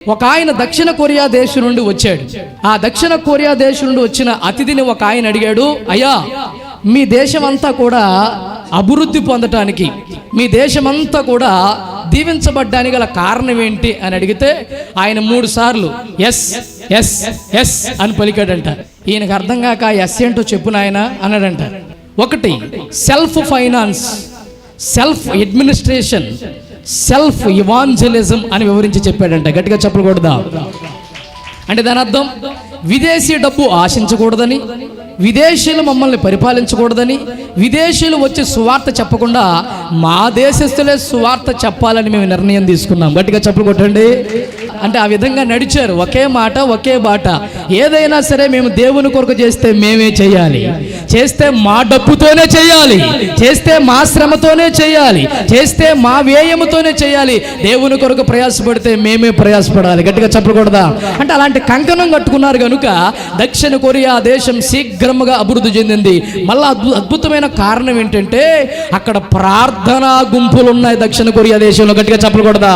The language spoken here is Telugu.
ఒక ఆయన దక్షిణ కొరియా దేశం నుండి వచ్చాడు. ఆ దక్షిణ కొరియా దేశం నుండి వచ్చిన అతిథిని ఒక ఆయన అడిగాడు అయ్యా మీ దేశం అంతా కూడా అభివృద్ధి పొందటానికి మీ దేశమంతా కూడా దీవించబడ్డానికి గల కారణం ఏంటి? అని అడిగితే ఆయన మూడు సార్లు ఎస్ ఎస్ ఎస్ అని పలికాడంట. ఈయనకు అర్థం కాక ఎస్ ఏంటో చెప్పు నాయన అన్నాడంట. ఒకటి self finance self administration. Self evangelism అని వివరించి చెప్పాడంట. గట్టిగా చెప్పకూడదా? అంటే దాని అర్థం విదేశీ డబ్బు ఆశించకూడదని విదేశీయులు మమ్మల్ని పరిపాలించకూడదని విదేశీయులు వచ్చి సువార్త చెప్పకుండా మా దేశస్తులే సువార్త చెప్పాలని మేము నిర్ణయం తీసుకున్నాం. గట్టిగా చెప్పకొట్టండి అంటే ఆ విధంగా నడిచారు. ఒకే మాట ఒకే బాట. ఏదైనా సరే మేము దేవుని కొరకు చేస్తే మేమే చేయాలి. చేస్తే మా డబ్బుతోనే చేయాలి. చేస్తే మా శ్రమతోనే చేయాలి. చేస్తే మా వ్యయముతోనే చేయాలి. దేవుని కొరకు ప్రయాసపడితే మేమే ప్రయాసపడాలి. గట్టిగా చెప్పకూడదా అంటే అలాంటి కంకణం కట్టుకున్నారు కనుక దక్షిణ కొరియా దేశం శీఘ్రముగా అభివృద్ధి చెందింది. మళ్ళా అద్భు- అద్భుతమైన కారణం ఏంటంటే అక్కడ ప్రార్థనా గుంపులు ఉన్నాయి దక్షిణ కొరియా దేశంలో. గట్టిగా చెప్పకూడదా